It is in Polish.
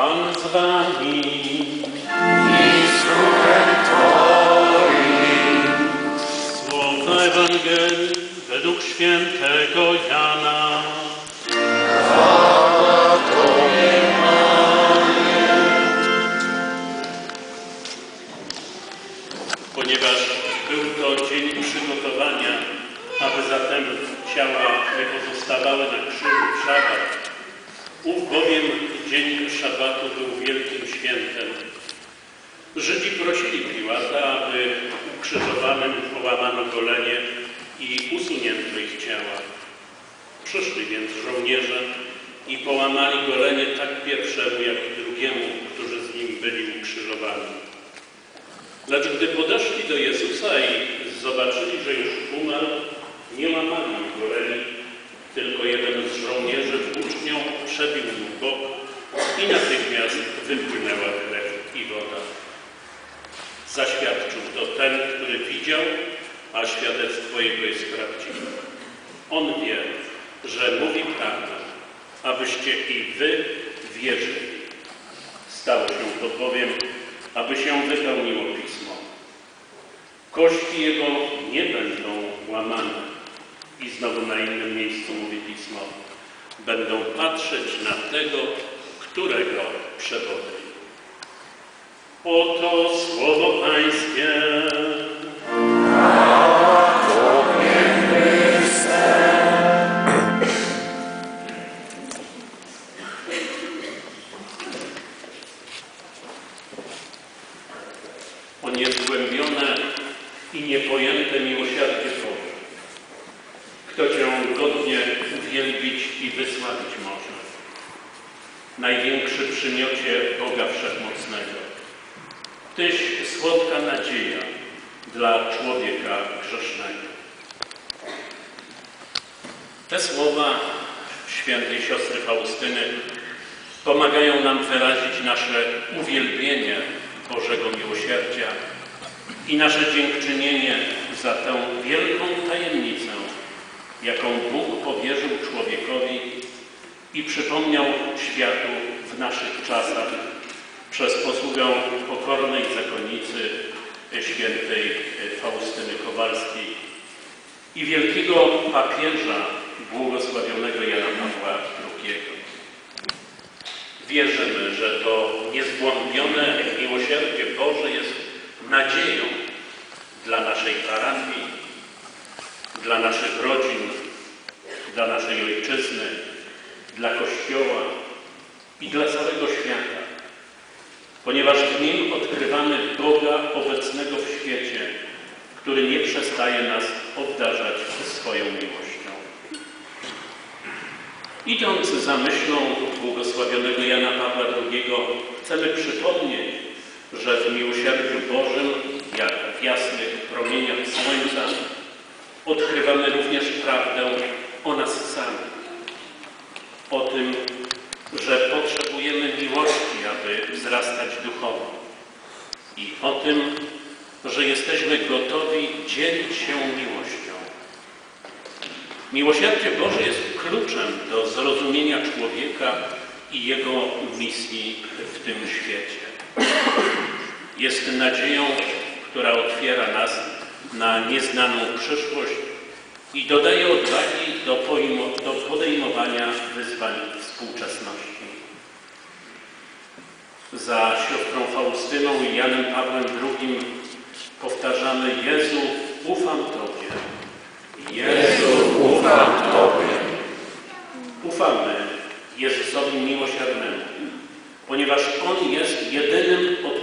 Pan z wami. Słowa Ewangelii według świętego Jana. Ponieważ był to dzień przygotowania, aby zatem ciała nie pozostawały na krzyżu w szabat, ów bowiem dzień szabatu był wielkim świętem. Żydzi prosili Piłata, aby ukrzyżowanym połamano golenie i usunięto ich ciała. Przyszli więc żołnierze i połamali golenie tak pierwszemu, jak i drugiemu, którzy z nim byli ukrzyżowani. Lecz gdy podeszli do Jezusa i zobaczyli, że już umarł, nie łamali goleni, tylko jeden z żołnierzy włócznią przebił mu bok i natychmiast wypłynęła krew i woda. Zaświadczył to ten, który widział, a świadectwo jego jest prawdziwe. On wie, że mówi prawdę, abyście i wy wierzyli. Stało się to bowiem, aby się wypełniło Pismo. Kości Jego nie będą łamane. Znowu na innym miejscu mówi Pismo. Będą patrzeć na tego, którego przewodzi. Oto słowo Pańskie. O niezgłębione i niepojęte miłosierdzie. Kto Cię godnie uwielbić i wysławić może? Największy przymiocie Boga Wszechmocnego. Tyś słodka nadzieja dla człowieka grzesznego. Te słowa świętej siostry Faustyny pomagają nam wyrazić nasze uwielbienie Bożego miłosierdzia i nasze dziękczynienie za tę wielką tajemnicę, jaką Bóg powierzył człowiekowi i przypomniał światu w naszych czasach przez posługę pokornej zakonnicy świętej Faustyny Kowalskiej i wielkiego papieża błogosławionego Jana Pawła II. Wierzymy, że to niezgłębione miłosierdzie Boże jest nadzieją dla naszej parafii, dla naszych rodzin, dla naszej ojczyzny, dla Kościoła i dla całego świata. Ponieważ w nim odkrywamy Boga obecnego w świecie, który nie przestaje nas obdarzać swoją miłością. Idąc za myślą błogosławionego Jana Pawła II, chcemy przypomnieć, że w miłosierdziu Bożym, jak w jasnych promieniach słońca, odkrywamy również prawdę o nas samych. O tym, że potrzebujemy miłości, aby wzrastać duchowo. I o tym, że jesteśmy gotowi dzielić się miłością. Miłosierdzie Boże jest kluczem do zrozumienia człowieka i jego misji w tym świecie. Jest nadzieją, która otwiera nas na nieznaną przyszłość i dodaje odwagi do, do podejmowania wyzwań współczesności. Za siostrą Faustyną i Janem Pawłem II powtarzamy Jezu, ufam Tobie. Jezu, ufam Tobie. Ufamy Jezusowi miłosiernemu, ponieważ On jest jedynym odkupicielem